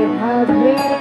have her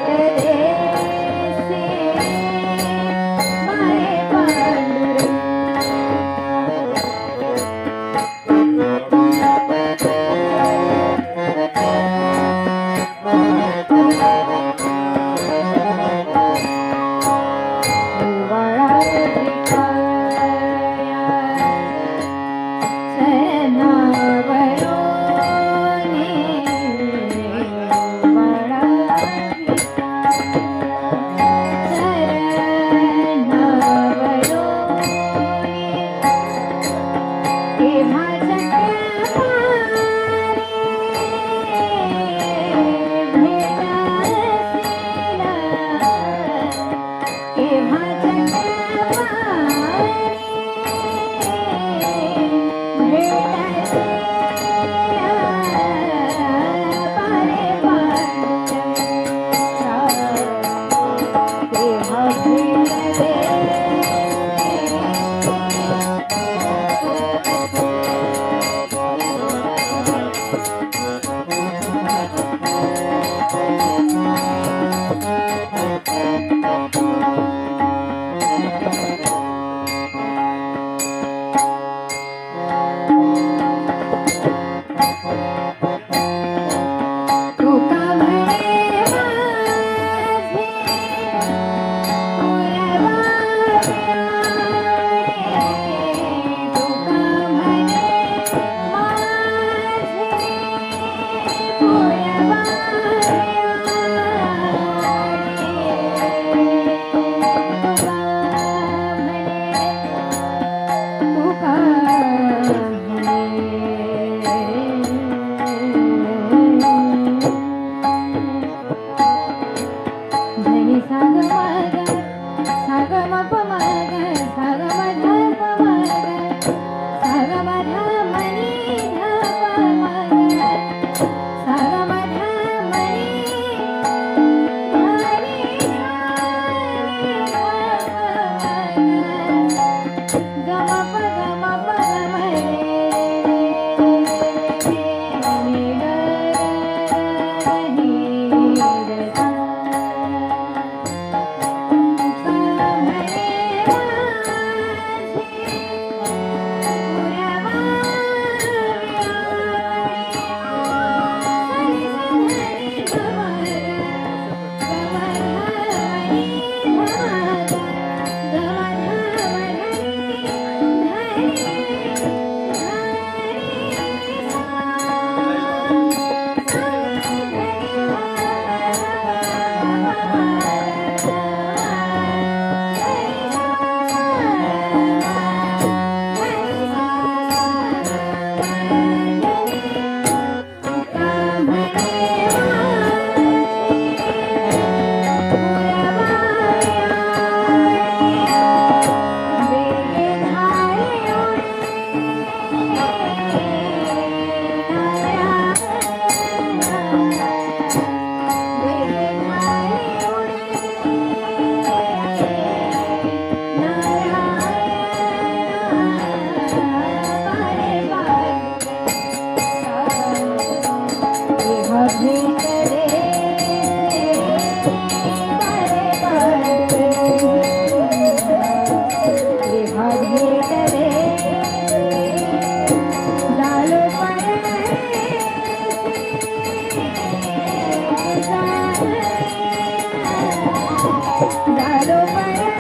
Dar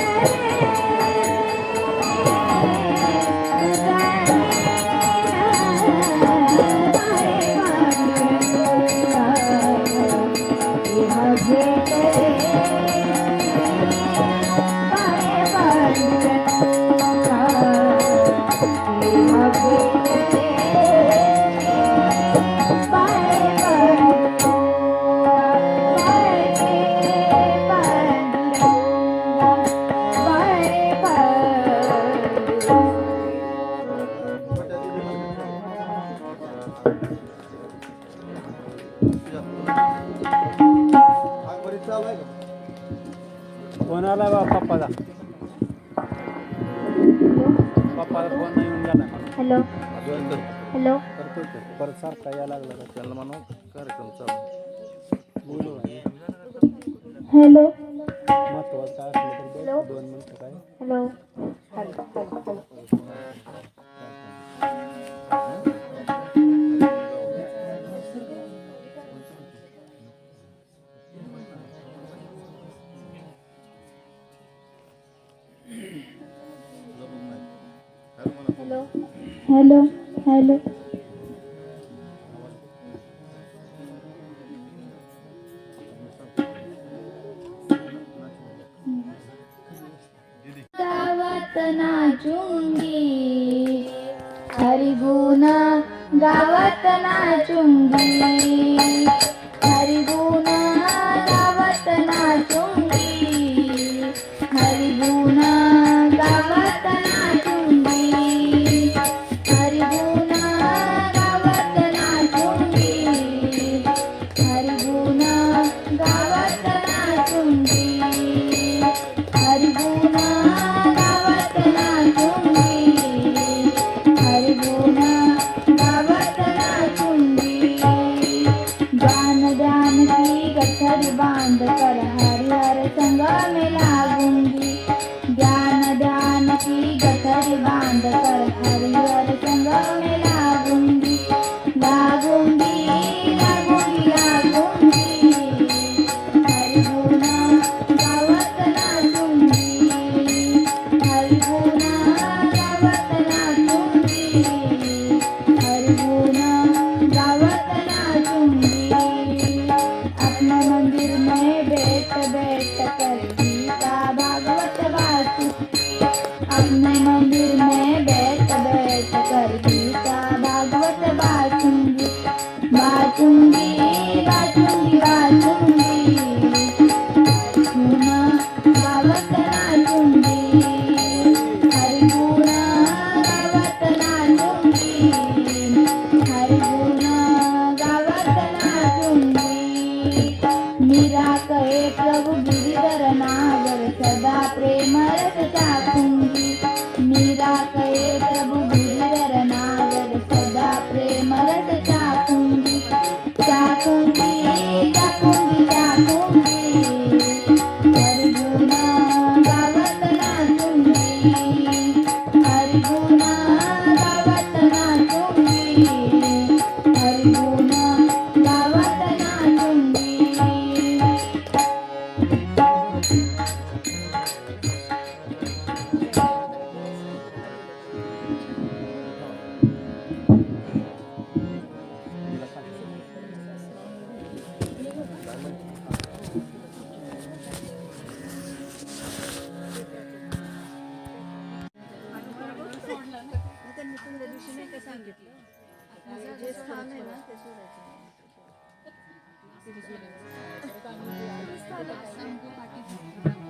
phone आला बा पप्पाचा. पप्पाला फोन नाही येऊन गेला हॅलो. हॅलो. करतो तो. परत सारखा यायला लागला का त्याला म्हणू कार्यक्रम चालू बोलू हॅलो. महत्वाचं असलं तर. बोल. दोन मिनिटं काय? Hello hello. Hello. Hello. Hello. Hello hello. गावात नाचुंगी. हरिगुण गावात नाचुंगी. हरिगुण जान जान की गठर बांध ज्ञानी ग्र संग में लागूंगी ज्ञान ध्यान की गठर बांध कर हरि हर लागूंगी ज्ञानी न। I'm my mom. ते स्थान आहे ना ते सोडायचं नाही. पाटील